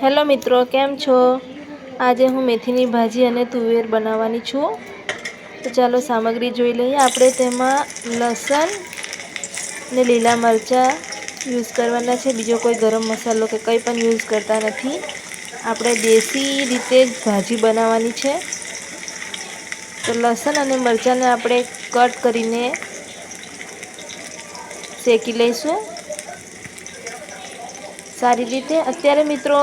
Hello મિત્રો, કેમ છો? આજે હું મેથીની ભાજી અને તુવેર બનાવવાની છું. તો ચાલો સામગ્રી જોઈ લઈએ. આપણે તેમાં લસણ ને લીલા મરચાં યુઝ કરવાના છે. બીજો કોઈ ગરમ મસાલો કે કંઈ પણ યુઝ કરતા નથી. આપણે દેશી રીતે જ ભાજી બનાવવાની છે. તો લસણ અને મરચાંને આપણે કટ કરીને શેકી લઈશું. સારી રીતે. અત્યારે મિત્રો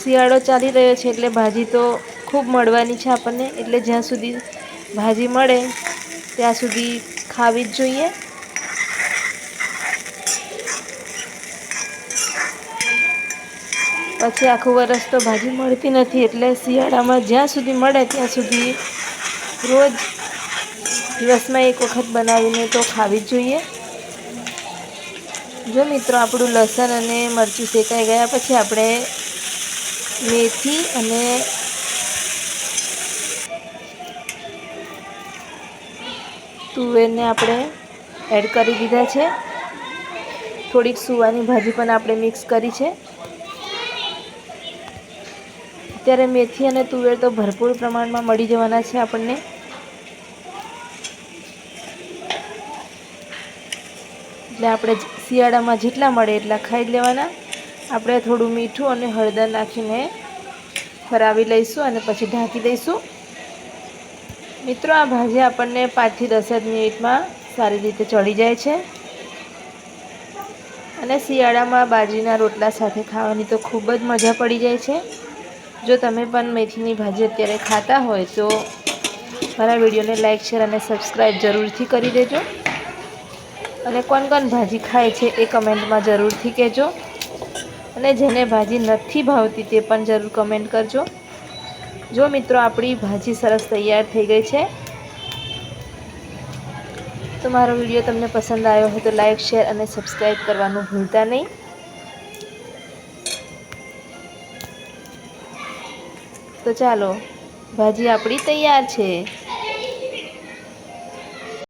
શિયાળો ચાલી રહ્યો છે એટલે ભાજી તો ખૂબ મળવાની છે આપણને. એટલે જ્યાં સુધી ભાજી મળે, ત્યાં સુધી ખાવી જ જોઈએ. પછી આખું વરસ તો ભાજી મળતી નથી. એટલે શિયાળામાં જ્યાં સુધી મળે, ત્યાં સુધી રોજ દિવસમાં એક વખત બનાવીને તો ખાવી જ જોઈએ. જો મિત્રો, આપણું લસણ અને મરચું શેકાઈ ગયા પછી આપણે મેથી અને તુવેરને આપણે એડ કરી દીધા છે. થોડીક સુવાની ભાજી પણ આપણે મિક્સ કરી છે. અત્યારે મેથી અને તુવેર તો ભરપૂર પ્રમાણમાં મળી જવાના છે આપણને. એટલે આપણે શિયાળામાં જેટલા મળે એટલા ખાઈ લેવાના. આપણે થોડું મીઠું અને હળદર નાખીને ફરાવી લઈશું અને પછી ઢાંકી દઈશું. મિત્રો, આ ભાજી આપણને પાંચથી દસ જ મિનિટમાં સારી રીતે ચડી જાય છે. અને શિયાળામાં બાજરીના રોટલા સાથે ખાવાની તો ખૂબ જ મજા પડી જાય છે. જો તમે પણ મેથીની ભાજી અત્યારે ખાતા હોય તો મારા વિડીયોને લાઇક શેર અને સબસ્ક્રાઈબ જરૂરથી કરી દેજો. અને કોણ કોણ ભાજી ખાય છે એ કમેન્ટમાં જરૂરથી કહેજો. અને જેને ભાજી નથી ભાવતી તે પણ જરૂર કમેન્ટ કરજો. જો મિત્રો આપણી ભાજી સરસ તૈયાર થઈ ગઈ છે. તો મારો વીડિયો તમને પસંદ આવ્યો હોય તો લાઈક, શેર અને સબસ્ક્રાઈબ કરવાનું ભૂલતા નહીં. તો ચાલો, ભાજી આપણી તૈયાર છે.